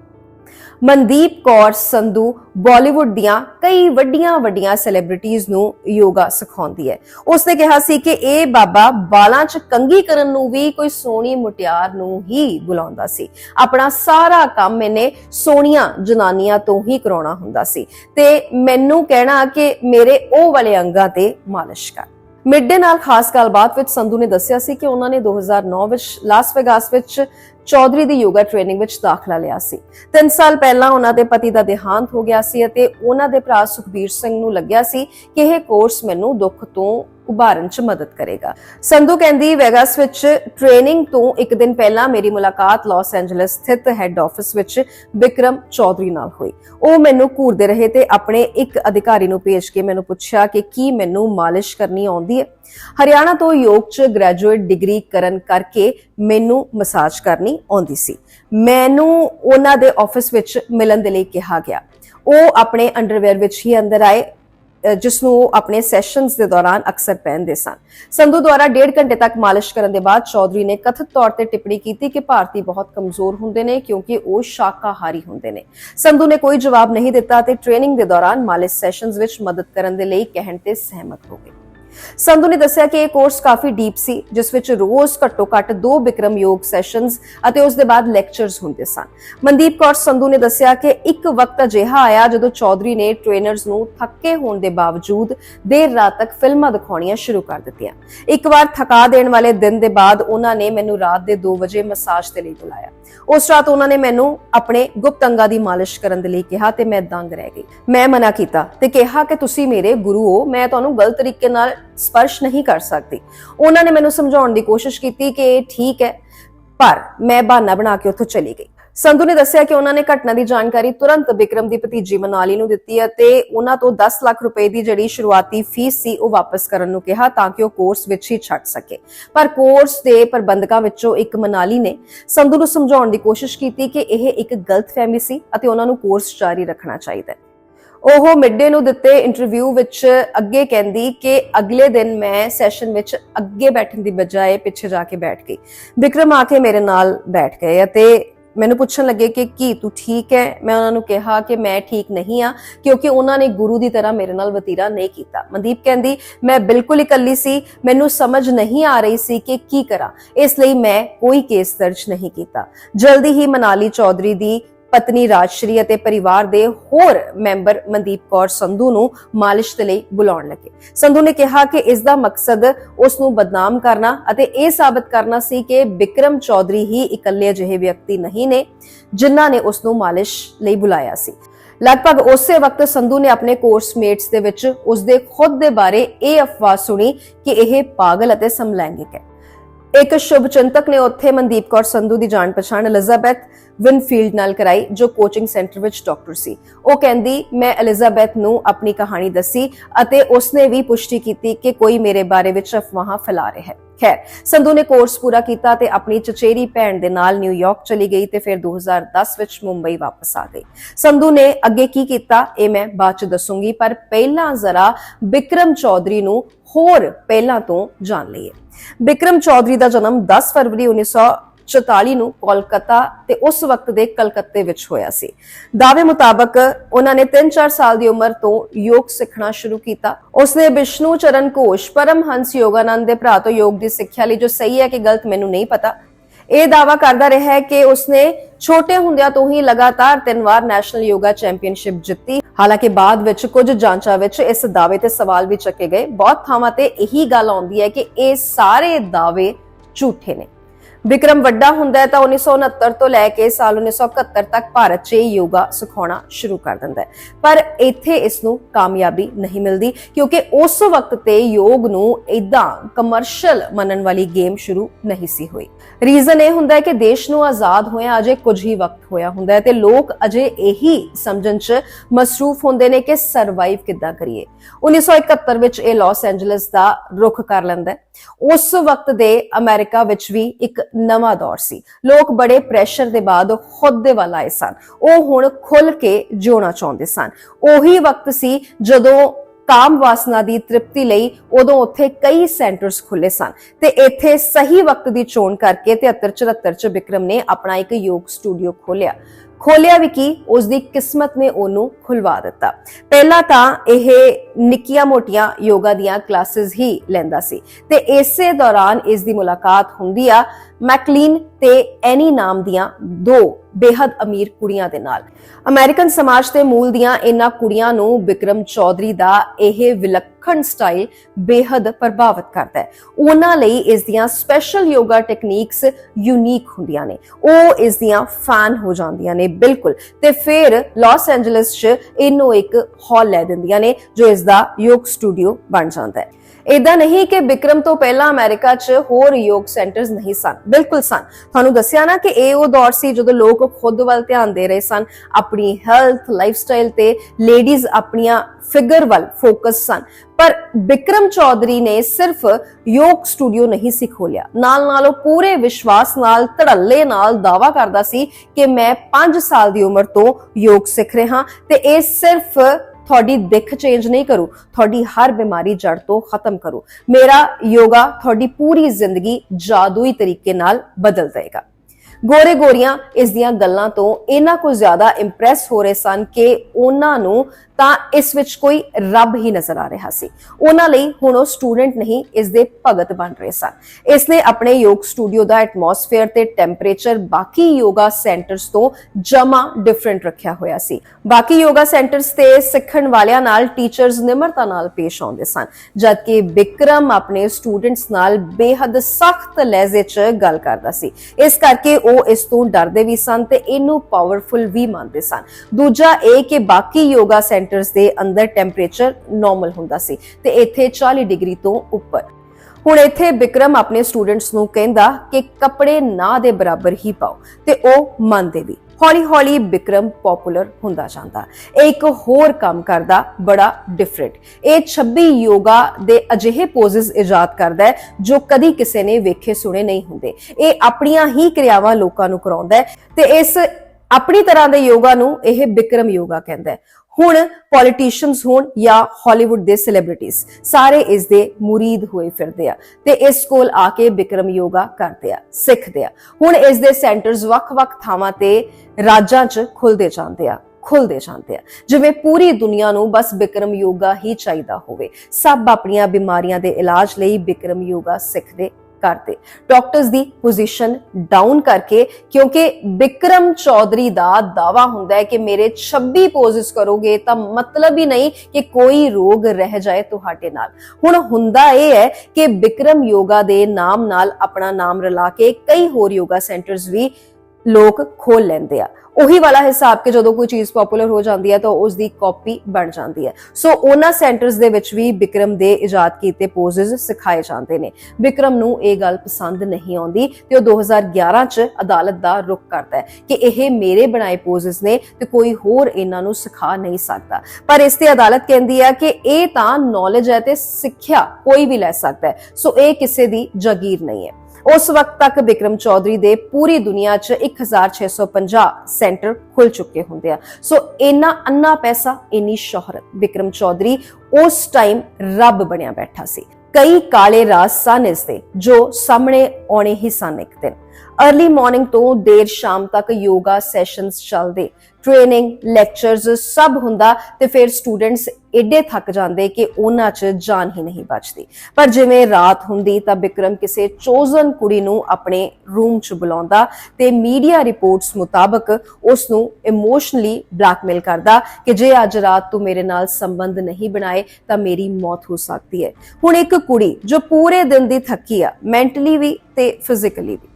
Speaker 1: ਮਨਦੀਪ ਕੌਰ ਸੰਧੂ ਬਾਲੀਵੁੱਡ ਦੀਆਂ ਕਈ ਵੱਡੀਆਂ ਵੱਡੀਆਂ ਸੈਲੀਬ੍ਰਿਟੀਆਂ ਨੂੰ ਯੋਗਾ ਸਿਖਾਉਂਦੀ ਹੈ। ਉਸਨੇ ਕਿਹਾ ਸੀ ਕਿ ਇਹ ਬਾਬਾ ਬਾਲਾਂ 'ਚ ਕੰਗੀ ਕਰਨ ਨੂੰ ਵੀ ਕੋਈ ਸੋਹਣੀ ਮੁਟਿਆਰ ਨੂੰ ਹੀ ਬੁਲਾਉਂਦਾ ਸੀ। ਆਪਣਾ ਸਾਰਾ ਕੰਮ ਇਹਨੇ ਸੋਹਣੀਆਂ ਜਨਾਨੀਆਂ ਤੋਂ ਹੀ ਕਰਾਉਣਾ ਹੁੰਦਾ ਸੀ ਤੇ ਮੈਨੂੰ ਕਹਿਣਾ ਕਿ ਮੇਰੇ ਉਹ ਵਾਲੇ ਅੰਗਾਂ ਤੇ ਮਾਲਿਸ਼ ਕਰ। ਮਿਡ ਨਾਲ ਖਾਸ ਗੱਲਬਾਤ ਵਿੱਚ ਸੰਧੂ ਨੇ ਦੱਸਿਆ ਸੀ ਕਿ ਉਹਨਾਂ ਨੇ 2009 ਵਿੱਚ ਲਾਸ ਵੇਗਾਸ ਵਿੱਚ ਚੌਧਰੀ ਦੀ ਯੋਗਾ ਟ੍ਰੇਨਿੰਗ ਵਿੱਚ ਦਾਖਲਾ ਲਿਆ ਸੀ। 3 ਸਾਲ ਪਹਿਲਾਂ ਉਹਨਾਂ ਦੇ ਪਤੀ ਦਾ ਦੇਹਾਂਤ ਹੋ ਗਿਆ ਸੀ ਅਤੇ ਉਹਨਾਂ ਦੇ ਭਰਾ ਸੁਖਬੀਰ ਸਿੰਘ ਨੂੰ ਲੱਗਿਆ ਸੀ ਕਿ ਇਹ ਕੋਰਸ ਮੈਨੂੰ ਦੁੱਖ ਤੋਂ ਉਭਾਰਨ 'ਚ ਮਦਦ ਕਰੇਗਾ। ਸੰਧੂ ਕਹਿੰਦੀ ਵੈਗਾਸ ਵਿੱਚ ਟ੍ਰੇਨਿੰਗ ਤੋਂ ਇੱਕ ਦਿਨ ਪਹਿਲਾਂ ਮੇਰੀ ਮੁਲਾਕਾਤ ਲਾਸ ਐਂਜਲਸ ਸਥਿਤ ਹੈੱਡ ਆਫਿਸ ਵਿੱਚ ਵਿਕਰਮ ਚੌਧਰੀ ਨਾਲ ਹੋਈ। ਉਹ ਮੈਨੂੰ ਘੂਰਦੇ ਰਹੇ ਤੇ ਆਪਣੇ ਇੱਕ ਅਧਿਕਾਰੀ ਨੂੰ ਭੇਜ ਕੇ ਮੈਨੂੰ ਪੁੱਛਿਆ ਕਿ ਕੀ ਮੈਨੂੰ ਮਾਲਿਸ਼ ਕਰਨੀ ਆਉਂਦੀ ਹੈ? ਹਰਿਆਣਾ ਤੋਂ ਯੋਗ 'ਚ ਗ੍ਰੈਜੂਏਟ ਡਿਗਰੀ ਕਰਨ ਕਰਕੇ ਮੈਨੂੰ ਮਸਾਜ ਕਰਨੀ ਆਉਂਦੀ ਸੀ। ਮੈਨੂੰ ਉਹਨਾਂ ਦੇ ਆਫਿਸ ਵਿੱਚ ਮਿਲਣ ਦੇ ਲਈ ਕਿਹਾ ਗਿਆ। ਉਹ ਆਪਣੇ ਅੰਡਰਵੇਅਰ ਵਿੱਚ ਹੀ ਅੰਦਰ ਆਏ। ਜਿਸ ਨੂੰ ਆਪਣੇ ਸੈਸ਼ਨਸ ਦੇ ਦੌਰਾਨ ਅਕਸਰ ਪਹਿਨਦੇ ਸਨ। ਸੰਧੂ ਦੁਆਰਾ ਡੇਢ ਘੰਟੇ ਤੱਕ ਮਾਲਿਸ਼ ਕਰਨ ਦੇ ਬਾਅਦ ਚੌਧਰੀ ਨੇ ਕਥਿਤ ਤੌਰ ਤੇ ਟਿੱਪਣੀ ਕੀਤੀ ਕਿ ਭਾਰਤੀ ਬਹੁਤ ਕਮਜ਼ੋਰ ਹੁੰਦੇ ਨੇ ਕਿਉਂਕਿ ਉਹ ਸ਼ਾਕਾਹਾਰੀ ਹੁੰਦੇ ਨੇ। ਸੰਧੂ ਨੇ ਕੋਈ ਜਵਾਬ ਨਹੀਂ ਦਿੱਤਾ ਤੇ ਟ੍ਰੇਨਿੰਗ ਦੇ ਦੌਰਾਨ ਮਾਲਿਸ਼ ਸੈਸ਼ਨਸ ਵਿੱਚ ਮਦਦ ਕਰਨ ਦੇ ਲਈ ਕਹਿਣ ਤੇ ਸਹਿਮਤ ਹੋ ਗਏ। ਸੰਧੂ ਨੇ ਦੱਸਿਆ ਕਿ ਇਹ ਕੋਰਸ ਕਾਫੀ ਡੀਪ ਸੀ, ਜਿਸ ਵਿੱਚ ਰੋਜ਼ ਘੱਟੋ-ਘੱਟ ਦੋ ਬਿਕਰਮ ਯੋਗ ਸੈਸ਼ਨਸ ਅਤੇ ਉਸ ਦੇ ਬਾਅਦ ਲੈਕਚਰਸ ਹੁੰਦੇ ਸਨ। ਮਨਦੀਪ ਕੌਰ ਸੰਧੂ ਨੇ ਦੱਸਿਆ ਕਿ ਇੱਕ ਵਕਤ ਅਜਿਹਾ ਆਇਆ ਜਦੋਂ ਚੌਧਰੀ ਨੇ ਟ੍ਰੇਨਰਸ ਨੂੰ ਥੱਕੇ ਹੋਣ ਦੇ ਬਾਵਜੂਦ ਦੇਰ ਰਾਤ ਤੱਕ ਫਿਲਮਾਂ ਦਿਖਾਉਣੀਆਂ ਸ਼ੁਰੂ ਕਰ ਦਿੱਤੀਆਂ। ਇੱਕ ਵਾਰ ਥਕਾ ਦੇਣ ਵਾਲੇ ਦਿਨ ਦੇ ਬਾਅਦ ਉਹਨਾਂ ਨੇ ਮੈਨੂੰ ਰਾਤ ਦੇ 2 ਵਜੇ ਮਸਾਜ ਦੇ ਲਈ ਬੁਲਾਇਆ। ਉਸ ਰਾਤ ਉਹਨਾਂ ਨੇ ਮੈਨੂੰ ਆਪਣੇ ਗੁਪਤ ਅੰਗਾਂ ਦੀ ਮਾਲਿਸ਼ ਕਰਨ ਦੇ ਲਈ ਕਿਹਾ ਤੇ ਮੈਂ ਦੰਗ ਰਹਿ ਗਈ। ਮੈਂ ਮਨਾ ਕੀਤਾ ਤੇ ਕਿਹਾ ਕਿ ਤੁਸੀਂ ਮੇਰੇ ਗੁਰੂ ਹੋ, ਮੈਂ ਤੁਹਾਨੂੰ ਗਲਤ ਤਰੀਕੇ ਨਾਲ ਸਪਰਸ਼ ਨਹੀਂ ਕਰ ਸਕਦੀ। ਉਹਨਾਂ ਨੇ ਮੈਨੂੰ ਸਮਝਾਉਣ ਦੀ ਕੋਸ਼ਿਸ਼ ਕੀਤੀ ਕਿ ਠੀਕ ਹੈ, ਪਰ ਮੈਂ ਬਹਾਨਾ ਬਣਾ ਕੇ ਉੱਥੋਂ ਚਲੀ ਗਈ। ਸੰਧੂ ਨੇ ਦੱਸਿਆ ਕਿ ਉਹਨਾਂ ਨੇ ਘਟਨਾ ਦੀ ਜਾਣਕਾਰੀ ਤੁਰੰਤ ਵਿਕਰਮ ਦੀ ਭਤੀਜੀ ਮਨਾਲੀ ਨੂੰ ਦਿੱਤੀ ਅਤੇ ਉਹਨਾਂ ਤੋਂ 10 ਲੱਖ ਰੁਪਏ ਦੀ ਜਿਹੜੀ ਸ਼ੁਰੂਆਤੀ ਫੀਸ ਸੀ ਉਹ ਵਾਪਸ ਕਰਨ ਨੂੰ ਕਿਹਾ ਤਾਂ ਕਿ ਉਹ ਕੋਰਸ ਵਿੱਚ ਹੀ ਛੱਡ ਸਕੇ। ਪਰ ਕੋਰਸ ਦੇ ਪ੍ਰਬੰਧਕਾਂ ਵਿੱਚੋਂ ਇੱਕ ਮਨਾਲੀ ਨੇ ਸੰਧੂ ਨੂੰ ਸਮਝਾਉਣ ਦੀ ਕੋਸ਼ਿਸ਼ ਕੀਤੀ ਕਿ ਇਹ ਇੱਕ ਗਲਤਫਹਿਮੀ ਸੀ ਅਤੇ ਉਹਨਾਂ ਨੂੰ ਕੋਰਸ ਜਾਰੀ ਰੱਖਣਾ ਚਾਹੀਦਾ ਹੈ। ਉਹ ਮਿੱਡੇ ਨੂੰ ਦਿੱਤੇ ਇੰਟਰਵਿਊ ਵਿੱਚ ਅੱਗੇ ਕਹਿੰਦੀ ਕਿ ਅਗਲੇ ਦਿਨ ਮੈਂ ਸੈਸ਼ਨ ਵਿੱਚ ਅੱਗੇ ਬੈਠਣ ਦੀ ਬਜਾਏ ਪਿੱਛੇ ਜਾ ਕੇ ਬੈਠ ਗਈ। ਵਿਕਰਮ ਆ ਕੇ ਮੇਰੇ ਨਾਲ ਬੈਠ ਗਏ ਅਤੇ ਮੈਨੂੰ ਪੁੱਛਣ ਲੱਗੇ ਕਿ ਕੀ ਤੂੰ ਠੀਕ ਹੈ? ਮੈਂ ਉਹਨਾਂ ਨੂੰ ਕਿਹਾ ਕਿ ਮੈਂ ਠੀਕ ਨਹੀਂ ਆ ਕਿਉਂਕਿ ਉਹਨਾਂ ਨੇ ਗੁਰੂ ਦੀ ਤਰ੍ਹਾਂ ਮੇਰੇ ਨਾਲ ਵਤੀਰਾ ਨਹੀਂ ਕੀਤਾ। ਮਨਦੀਪ ਕਹਿੰਦੀ, ਮੈਂ ਬਿਲਕੁਲ ਇਕੱਲੀ ਸੀ, ਮੈਨੂੰ ਸਮਝ ਨਹੀਂ ਆ ਰਹੀ ਸੀ ਕਿ ਕੀ ਕਰਾਂ। ਇਸ ਲਈ ਮੈਂ ਕੋਈ ਕੇਸ ਦਰਜ ਨਹੀਂ ਕੀਤਾ। ਜਲਦੀ ਹੀ ਮਨਾਲੀ ਚੌਧਰੀ ਦੀ ਪਤਨੀ ਰਾਜਸ਼੍ਰੀ ਅਤੇ ਪਰਿਵਾਰ ਦੇ ਹੋਰ ਮੈਂਬਰ ਮਨਦੀਪ ਕੌਰ ਸੰਧੂ ਨੂੰ ਮਾਲਿਸ਼ ਦੇ ਲਈ ਬੁਲਾਉਣ ਲੱਗੇ। ਸੰਧੂ ਨੇ ਕਿਹਾ ਕਿ ਇਸ ਦਾ ਮਕਸਦ ਉਸ ਨੂੰ ਬਦਨਾਮ ਕਰਨਾ ਅਤੇ ਇਹ ਸਾਬਤ ਕਰਨਾ ਸੀ ਕਿ ਵਿਕਰਮ ਚੌਧਰੀ ਹੀ ਇਕੱਲੇ ਅਜਿਹੇ ਵਿਅਕਤੀ ਨਹੀਂ ਨੇ ਜਿਨ੍ਹਾਂ ਨੇ ਉਸ ਨੂੰ ਮਾਲਿਸ਼ ਲਈ ਬੁਲਾਇਆ ਸੀ। ਲਗਭਗ ਉਸੇ ਵਕਤ ਸੰਧੂ ਨੇ ਆਪਣੇ ਕੋਰਸਮੇਟਸ ਦੇ ਵਿੱਚ ਉਸ ਦੇ ਖੁਦ ਦੇ ਬਾਰੇ ਇਹ ਅਫਵਾਹ ਸੁਣੀ ਕਿ ਇਹ ਪਾਗਲ ਅਤੇ ਸਮਲੈਂਗਿਕ ਹੈ। ਇੱਕ ਸ਼ੁਭ ਚਿੰਤਕ ਨੇ ਉੱਥੇ ਮਨਦੀਪ ਕੌਰ ਸੰਧੂ ਦੀ ਜਾਣ ਪਛਾਣ ਐਲਿਜ਼ਾਬੈਥ ਵਿਨਫੀਲਡ ਨਾਲ ਕਰਾਈ, ਜੋ ਕੋਚਿੰਗ ਸੈਂਟਰ ਵਿੱਚ ਡਾਕਟਰ ਸੀ। ਉਹ ਕਹਿੰਦੀ, ਮੈਂ ਐਲਿਜ਼ਾਬੈਥ ਨੂੰ ਆਪਣੀ ਕਹਾਣੀ ਦੱਸੀ ਅਤੇ ਉਸਨੇ ਵੀ ਪੁਸ਼ਟੀ ਕੀਤੀ ਕਿ ਕੋਈ ਮੇਰੇ ਬਾਰੇ ਵਿੱਚ ਅਫਵਾਹਾਂ ਫੈਲਾ ਰਿਹਾ ਹੈ। ਖੈਰ, ਸੰਧੂ ਨੇ ਕੋਰਸ ਪੂਰਾ ਕੀਤਾ ਤੇ ਆਪਣੀ ਚਚੇਰੀ ਭੈਣ ਦੇ ਨਾਲ ਨਿਊਯਾਰਕ ਚਲੀ ਗਈ ਤੇ ਫਿਰ 2010 ਵਿੱਚ ਮੁੰਬਈ ਵਾਪਸ ਆ ਗਈ। ਸੰਧੂ ਨੇ ਅੱਗੇ ਕੀ ਕੀਤਾ, ਇਹ ਮੈਂ ਬਾਅਦ ਚ ਦੱਸੂਗੀ, ਪਰ ਪਹਿਲਾਂ ਜ਼ਰਾ ਵਿਕਰਮ ਚੌਧਰੀ ਨੂੰ ਹੋਰ ਪਹਿਲਾਂ ਤੋਂ ਜਾਣ ਲਈਏ। ਵਿਕਰਮ ਚੌਧਰੀ ਦਾ ਜਨਮ 10 ਫਰਵਰੀ 1944 ਨੂੰ ਕੋਲਕਾਤਾ ਤੇ ਉਸ ਵਕਤ ਦੇ ਕਲਕੱਤੇ ਵਿੱਚ ਹੋਇਆ ਸੀ। ਦਾਅਵੇ ਮੁਤਾਬਕ ਉਹਨਾਂ ਨੇ 3-4 ਸਾਲ ਦੀ ਉਮਰ ਤੋਂ ਯੋਗ ਸਿੱਖਣਾ ਸ਼ੁਰੂ ਕੀਤਾ। ਉਸਨੇ ਵਿਸ਼ਨੂੰ ਚਰਨ ਘੋਸ਼, ਪਰਮਹੰਸ ਯੋਗਾਨੰਦ ਦੇ ਭਰਾ ਤੋਂ ਯੋਗ ਦੀ ਸਿੱਖਿਆ ਲਈ, ਜੋ ਸਹੀ ਹੈ ਕਿ ਗਲਤ ਮੈਨੂੰ ਨਹੀਂ ਪਤਾ, ਇਹ ਦਾਵਾ ਕਰਦਾ ਰਿਹਾ ਹੈ ਕਿ ਉਸਨੇ ਛੋਟੇ ਹੁੰਦਿਆਂ ਤੋਂ ਹੀ ਲਗਾਤਾਰ ਤਿੰਨ ਵਾਰ ਨੈਸ਼ਨਲ ਯੋਗਾ ਚੈਂਪੀਅਨਸ਼ਿਪ ਜਿੱਤੀ। ਹਾਲਾਂਕਿ ਬਾਅਦ ਵਿੱਚ ਕੁਝ ਜਾਂਚਾਂ ਵਿੱਚ ਇਸ ਦਾਅਵੇ ਤੇ ਸਵਾਲ ਵੀ ਚੱਕੇ ਗਏ। ਬਹੁਤ ਥਾਵਾਂ ਤੇ ਇਹੀ ਗੱਲ ਆਉਂਦੀ ਹੈ ਕਿ ਇਹ ਸਾਰੇ ਦਾਅਵੇ ਝੂਠੇ ਨੇ। ਵਿਕਰਮ ਵੱਡਾ ਹੁੰਦਾ ਹੈ ਤਾਂ 1969 ਤੋਂ ਲੈ ਕੇ ਸਾਲ 1971 ਤੱਕ ਭਾਰਤ 'ਚ ਯੋਗਾ ਸਿਖਾਉਣਾ ਸ਼ੁਰੂ ਕਰ ਦਿੰਦਾ ਹੈ। ਪਰ ਇੱਥੇ ਇਸ ਨੂੰ ਕਾਮਯਾਬੀ ਨਹੀਂ ਮਿਲਦੀ ਕਿਉਂਕਿ ਉਸ ਵਕਤ ਤੇ ਯੋਗ ਨੂੰ ਇਦਾਂ ਕਮਰਸ਼ੀਅਲ ਮੰਨਣ ਵਾਲੀ ਗੇਮ ਸ਼ੁਰੂ ਨਹੀਂ ਸੀ ਹੋਈ। ਰੀਜ਼ਨ ਇਹ ਹੁੰਦਾ ਹੈ ਕਿ ਦੇਸ਼ ਨੂੰ ਆਜ਼ਾਦ ਹੋਇਆ ਅਜੇ ਕੁਝ ਹੀ ਵਕਤ ਹੋਇਆ ਹੁੰਦਾ ਹੈ ਤੇ ਲੋਕ ਅਜੇ ਇਹੀ ਸਮਝਣ 'ਚ ਮਸਰੂਫ ਹੁੰਦੇ ਨੇ ਕਿ ਸਰਵਾਈਵ ਕਿੱਦਾਂ ਕਰੀਏ। 1971 ਵਿੱਚ ਇਹ ਲਾਸ ਐਂਜਲਸ ਦਾ ਰੁਖ ਕਰ ਲੈਂਦਾ ਹੈ। ਉਸ ਵਕਤ ਦੇ ਅਮਰੀਕਾ ਵਿੱਚ ਵੀ ਇੱਕ ਨਵਾਂ ਦੌਰ ਸੀ। ਲੋਕ ਬੜੇ ਪ੍ਰੈਸ਼ਰ ਦੇ ਬਾਅਦ ਖੁਦ ਦੇ ਵੱਲ ਆਏ ਸਨ। ਉਹ ਹੁਣ ਖੁੱਲ ਕੇ ਜਿਉਣਾ ਚਾਹੁੰਦੇ ਸਨ। ਉਹੀ ਵਕਤ ਸੀ ਜਦੋਂ ਕਾਮ ਵਾਸਨਾ ਦੀ ਤ੍ਰਿਪਤੀ ਲਈ ਉਦੋਂ ਉੱਥੇ ਕਈ ਸੈਂਟਰਸ ਖੁੱਲੇ ਸਨ ਤੇ ਇੱਥੇ ਸਹੀ ਵਕਤ ਦੀ ਚੋਣ ਕਰਕੇ 73 74 ਚ ਵਿਕਰਮ ਨੇ ਆਪਣਾ ਇੱਕ ਯੋਗ ਸਟੂਡੀਓ ਖੋਲਿਆ ਖੋਲਿਆ ਵੀ ਕੀ? ਉਸ ਦੀ ਕਿਸਮਤ ਨੇ ਉਹਨੂੰ ਖੁਲਵਾ ਦਿੱਤਾ। ਪਹਿਲਾਂ ਤਾਂ ਇਹ ਨਿੱਕੀਆਂ ਮੋਟੀਆਂ ਯੋਗਾ ਦੀਆਂ ਕਲਾਸਿਸ ਹੀ ਲੈਂਦਾ ਸੀ। ਤੇ ਇਸੇ ਦੌਰਾਨ ਇਸ ਦੀ ਮੁਲਾਕਾਤ ਹੁੰਦੀ ਆ ਮੈਕਲੀਨ ਤੇ ਐਨੀ ਨਾਮ ਦੀਆਂ ਦੋ ਬੇहद ਅਮੀਰ ਕੁੜੀਆਂ ਦੇ ਨਾਲ। ਅਮਰੀਕਨ ਸਮਾਜ ਤੇ ਮੂਲ ਦੀਆਂ ਇਹਨਾਂ ਕੁੜੀਆਂ ਨੂੰ ਵਿਕਰਮ ਚੌਧਰੀ ਦਾ ਇਹ ਵਿਲੱਖਣ ਸਟਾਈਲ ਬੇहद ਪ੍ਰਭਾਵਿਤ ਕਰਦਾ ਹੈ। ਉਹਨਾਂ ਲਈ ਇਸ ਦੀਆਂ ਸਪੈਸ਼ਲ ਯੋਗਾ ਟੈਕਨੀਕਸ ਯੂਨੀਕ ਹੁੰਦੀਆਂ ਨੇ। ਉਹ ਇਸ ਦੀਆਂ ਫੈਨ ਹੋ ਜਾਂਦੀਆਂ ਨੇ, ਬਿਲਕੁਲ। ਤੇ ਫਿਰ ਲਾਸ ਐਂਜਲਸ 'ਚ ਇਹਨੂੰ ਇੱਕ ਹਾਲ ਲੈ ਦਿੰਦੀਆਂ ਨੇ, ਜੋ ਇਸ ਦਾ ਯੋਗ ਸਟੂਡੀਓ ਬਣ ਜਾਂਦਾ ਹੈ। ਇਦਾਂ ਨਹੀਂ ਕਿ ਬਿਕਰਮ ਤੋਂ ਪਹਿਲਾਂ ਅਮਰੀਕਾ 'ਚ ਹੋਰ ਯੋਗ ਸੈਂਟਰਸ ਨਹੀਂ ਸਨ। ਬਿਲਕੁਲ ਸਨ। ਤੁਹਾਨੂੰ ਦੱਸਿਆ ਨਾ ਕਿ ਇਹ ਉਹ ਦੌਰ ਸੀ ਜਦੋਂ ਲੋਕ ਖੁਦ ਵੱਲ ਧਿਆਨ ਦੇ ਰਹੇ ਸਨ, ਆਪਣੀ ਹੈਲਥ ਲਾਈਫਸਟਾਈਲ ਤੇ ਲੇਡੀਜ਼ ਆਪਣੀਆਂ ਫਿਗਰ ਵੱਲ ਫੋਕਸ ਸਨ। ਪਰ ਬਿਕਰਮ ਚੌਧਰੀ ਨੇ ਸਿਰਫ ਯੋਗ ਸਟੂਡੀਓ ਨਹੀਂ ਸੀ ਖੋਲਿਆ ਨਾਲ ਨਾਲ ਉਹ ਪੂਰੇ ਵਿਸ਼ਵਾਸ ਨਾਲ, ਧੜੱਲੇ ਨਾਲ ਦਾਵਾ ਕਰਦਾ ਸੀ ਕਿ ਮੈਂ 5 ਸਾਲ ਦੀ ਉਮਰ ਤੋਂ ਯੋਗ ਸਿੱਖ ਰਿਹਾ ਤੇ ਇਹ ਸਿਰਫ ਤੁਹਾਡੀ ਦਿੱਖ ਚੇਂਜ ਨਹੀਂ ਕਰੂ, ਤੁਹਾਡੀ ਹਰ ਬਿਮਾਰੀ ਜੜ ਤੋਂ ਖਤਮ ਕਰੂ। ਮੇਰਾ ਯੋਗਾ ਤੁਹਾਡੀ ਪੂਰੀ ਜ਼ਿੰਦਗੀ ਜਾਦੂਈ ਤਰੀਕੇ ਨਾਲ ਬਦਲ ਦੇਗਾ। ਗੋਰੇ ਗੋਰੀਆਂ ਇਸ ਦੀਆਂ ਗੱਲਾਂ ਤੋਂ ਇੰਨਾ ਕੁ ਜ਼ਿਆਦਾ ਇੰਪ੍ਰੈਸ ਹੋ ਰਹੇ ਸਨ ਕਿ ਉਹਨਾਂ ਨੂੰ ਤਾਂ ਇਸ ਵਿੱਚ ਕੋਈ ਰੱਬ ਹੀ ਨਜ਼ਰ ਆ ਰਿਹਾ ਸੀ। ਉਹਨਾਂ ਲਈ ਹੁਣ ਉਹ ਸਟੂਡੈਂਟ ਨਹੀਂ, ਇਸ ਦੇ ਭਗਤ ਬਣ ਰਹੇ ਸਨ। ਇਸ ਨੇ ਆਪਣੇ ਯੋਗ ਸਟੂਡੀਓ ਦਾ ਐਟਮੋਸਫੇਅਰ ਤੇ ਟੈਂਪਰੇਚਰ ਬਾਕੀ ਯੋਗਾ ਸੈਂਟਰਸ ਤੋਂ ਜਮਾ ਡਿਫਰੈਂਟ ਰੱਖਿਆ ਹੋਇਆ ਸੀ। ਬਾਕੀ ਯੋਗਾ ਸੈਂਟਰਸ ਤੇ ਸਿੱਖਣ ਵਾਲਿਆਂ ਨਾਲ ਟੀਚਰਸ ਨਿਮਰਤਾ ਨਾਲ ਪੇਸ਼ ਆਉਂਦੇ ਸਨ, ਜਦਕਿ ਵਿਕਰਮ ਆਪਣੇ ਸਟੂਡੈਂਟਸ ਨਾਲ ਬੇਹੱਦ ਸਖਤ ਲਹਿਜ਼ੇ 'ਚ ਗੱਲ ਕਰਦਾ ਸੀ। ਇਸ ਕਰਕੇ ਉਹ ਇਸ ਤੋਂ ਡਰਦੇ ਵੀ ਸਨ ਤੇ ਇਹਨੂੰ ਪਾਵਰਫੁਲ ਵੀ ਮੰਨਦੇ ਸਨ। ਦੂਜਾ ਇਹ ਕਿ ਬਾਕੀ ਯੋਗਾ ਸੈਂਟਰਸ ਦੇ ਅੰਦਰ ਟੈਂਪਰੇਚਰ ਨਾਰਮਲ ਹੁੰਦਾ ਸੀ ਤੇ ਇੱਥੇ 40 ਡਿਗਰੀ ਤੋਂ ਉੱਪਰ। ਹੁਣ ਇੱਥੇ ਵਿਕਰਮ ਆਪਣੇ ਸਟੂਡੈਂਟਸ ਨੂੰ ਕਹਿੰਦਾ ਕਿ ਕੱਪੜੇ ਨਾ ਦੇ ਬਰਾਬਰ ਹੀ ਪਾਓ ਤੇ ਉਹ ਮੰਨਦੇ ਵੀ। ਹੌਲੀ ਹੌਲੀ ਵਿਕਰਮ ਪਪੂਲਰ ਹੁੰਦਾ ਜਾਂਦਾ। ਇਹ ਇੱਕ ਹੋਰ ਕੰਮ ਕਰਦਾ, ਬੜਾ ਡਿਫਰੈਂਟ ਇਹ 26 ਯੋਗਾ ਦੇ ਅਜਿਹੇ ਪੋਜ਼ਸ ਇਜਾਦ ਕਰਦਾ ਹੈ, ਜੋ ਕਦੀ ਕਿਸੇ ਨੇ ਵੇਖੇ ਸੁਣੇ ਨਹੀਂ ਹੁੰਦੇ। ਇਹ ਆਪਣੀਆਂ ਹੀ ਕਿਰਿਆਵਾਂ ਲੋਕਾਂ ਨੂੰ ਕਰਾਉਂਦਾ ਹੈ ਤੇ ਇਸ ਆਪਣੀ ਤਰ੍ਹਾਂ ਦੇ ਯੋਗਾ ਨੂੰ ਇਹ ਬਿਕਰਮ ਯੋਗਾ ਕਹਿੰਦਾ ਹੈ। ਹੁਣ ਪੋਲੀਟੀਸ਼ੀਅਨਸ ਹੋਣ ਜਾਂ ਹਾਲੀਵੁੱਡ ਦੇ ਸੈਲੀਬ੍ਰਿਟੀਜ਼ ਸਾਰੇ ਇਸ ਦੇ ਮੁਰੀਦ ਹੋਏ ਫਿਰਦੇ ਆ ਤੇ ਇਸ ਕੋਲ ਆ ਕੇ ਬਿਕਰਮ ਯੋਗਾ ਕਰਦੇ ਆ, ਸਿੱਖਦੇ ਆ। ਹੁਣ ਇਸ ਦੇ ਸੈਂਟਰਸ ਵੱਖ-ਵੱਖ ਥਾਵਾਂ ਤੇ ਰਾਜਾਂ 'ਚ ਖੁੱਲਦੇ ਜਾਂਦੇ ਆ, ਖੁੱਲਦੇ ਜਾਂਦੇ ਆ। ਜਿਵੇਂ ਪੂਰੀ ਦੁਨੀਆ ਨੂੰ ਬਸ ਬਿਕਰਮ ਯੋਗਾ ਹੀ ਚਾਹੀਦਾ ਹੋਵੇ। ਸਭ ਆਪਣੀਆਂ ਬਿਮਾਰੀਆਂ ਦੇ ਇਲਾਜ ਲਈ ਬਿਕਰਮ ਯੋਗਾ ਸਿੱਖਦੇ ਕਰਦੇ। ਡਾਕਟਰਸ ਦੀ ਪੋਜੀਸ਼ਨ ਡਾਊਨ ਕਰਕੇ, ਕਿਉਂਕਿ ਵਿਕਰਮ ਚੌਧਰੀ ਦਾ ਦਾਵਾ ਹੁੰਦਾ ਹੈ ਕਿ ਮੇਰੇ 26 ਪੋਜ਼ਸ ਕਰੋਗੇ ਤਾਂ ਮਤਲਬ ਹੀ ਨਹੀਂ ਕਿ ਕੋਈ ਰੋਗ ਰਹਿ ਜਾਏ ਤੁਹਾਡੇ ਨਾਲ। ਹੁਣ ਹੁੰਦਾ ਇਹ ਹੈ ਕਿ ਬਿਕਰਮ ਯੋਗਾ ਦੇ ਨਾਮ ਨਾਲ ਆਪਣਾ ਨਾਮ ਰਲਾ ਕੇ ਕਈ ਹੋਰ ਯੋਗਾ ਸੈਂਟਰਸ ਵੀ ਲੋਕ ਖੋਲ ਲੈਂਦੇ ਆ। ਉਹੀ ਵਾਲਾ ਹਿਸਾਬ ਕਿ ਜਦੋਂ ਕੋਈ ਚੀਜ਼ ਪਪੂਲਰ ਹੋ ਜਾਂਦੀ ਹੈ ਤਾਂ ਉਸ ਦੀ ਕਾਪੀ ਬਣ ਜਾਂਦੀ ਹੈ। ਸੋ ਉਹਨਾਂ ਸੈਂਟਰਸ ਦੇ ਵਿੱਚ ਵੀ ਵਿਕਰਮ ਦੇ ਇਜਾਦ ਕੀਤੇ ਪੋਜ਼ਸ ਸਿਖਾਏ ਜਾਂਦੇ ਨੇ। ਵਿਕਰਮ ਨੂੰ ਇਹ ਗੱਲ ਪਸੰਦ ਨਹੀਂ ਆਉਂਦੀ ਤੇ ਉਹ 2011 ਚ ਅਦਾਲਤ ਦਾ ਰੁਖ ਕਰਦਾ ਹੈ ਕਿ ਇਹ ਮੇਰੇ ਬਣਾਏ ਪੋਜ਼ਸ ਨੇ ਤੇ ਕੋਈ ਹੋਰ ਇਹਨਾਂ ਨੂੰ ਸਿਖਾ ਨਹੀਂ ਸਕਦਾ। ਪਰ ਇਸ ਤੇ ਅਦਾਲਤ ਕਹਿੰਦੀ ਹੈ ਕਿ ਇਹ ਤਾਂ ਨੌਲੇਜ ਹੈ ਤੇ ਸਿੱਖਿਆ ਕੋਈ ਵੀ ਲੈ ਸਕਦਾ ਹੈ। ਸੋ ਇਹ ਕਿਸੇ ਦੀ ਜਾਗੀਰ ਨਹੀਂ ਹੈ। ਉਸ ਵਕਤ ਤੱਕ ਵਿਕਰਮ ਚੌਧਰੀ ਦੇ ਪੂਰੀ ਦੁਨੀਆ 'ਚ 1650 ਸੈਂਟਰ ਖੁੱਲ ਚੁੱਕੇ ਹੁੰਦੇ ਆ। ਸੋ ਇੰਨਾ ਅੰਨਾ ਪੈਸਾ, ਇੰਨੀ ਸ਼ੋਹਰਤ ਵਿਕਰਮ ਚੌਧਰੀ ਉਸ ਟਾਈਮ ਰੱਬ ਬਣਿਆ ਬੈਠਾ ਸੀ। ਕਈ ਕਾਲੇ ਰਾਜ ਸਨ ਇਸ ਦੇ, ਜੋ ਸਾਹਮਣੇ ਆਉਣੇ ਹੀ ਸਨ ਇੱਕ ਦਿਨ। अर्ਲੀ ਮਾਰਨਿੰਗ ਤੋਂ ਦੇਰ ਸ਼ਾਮ ਤੱਕ ਯੋਗਾ ਸੈਸ਼ਨਸ ਚੱਲਦੇ। ਟ੍ਰੇਨਿੰਗ ਲੈਕਚਰਸ ਸਭ ਹੁੰਦਾ ਤੇ ਫਿਰ ਸਟੂਡੈਂਟਸ ਏਡੇ ਥੱਕ ਜਾਂਦੇ ਕਿ ਉਹਨਾਂ 'ਚ ਜਾਨ ਹੀ ਨਹੀਂ ਬਚਦੀ। ਪਰ ਜਿਵੇਂ ਰਾਤ ਹੁੰਦੀ ਤਾਂ ਵਿਕਰਮ ਕਿਸੇ ਚੋਜ਼ਨ ਕੁੜੀ ਨੂੰ ਆਪਣੇ ਰੂਮ 'ਚ ਬੁਲਾਉਂਦਾ ਤੇ ਮੀਡੀਆ ਰਿਪੋਰਟਸ ਮੁਤਾਬਕ ਉਸ ਨੂੰ ਇਮੋਸ਼ਨਲੀ ਬਲੈਕਮੇਲ ਕਰਦਾ ਕਿ ਜੇ ਅੱਜ ਰਾਤ ਤੂੰ ਮੇਰੇ ਨਾਲ ਸੰਬੰਧ ਨਹੀਂ ਬਣਾਏ ਤਾਂ ਮੇਰੀ ਮੌਤ ਹੋ ਸਕਦੀ ਹੈ। ਹੁਣ ਇੱਕ ਕੁੜੀ ਜੋ ਪੂਰੇ ਦਿਨ ਦੀ ਥੱਕੀ ਆ ਮੈਂਟਲੀ ਵੀ ਤੇ ਫਿਜ਼ੀਕਲੀ ਵੀ।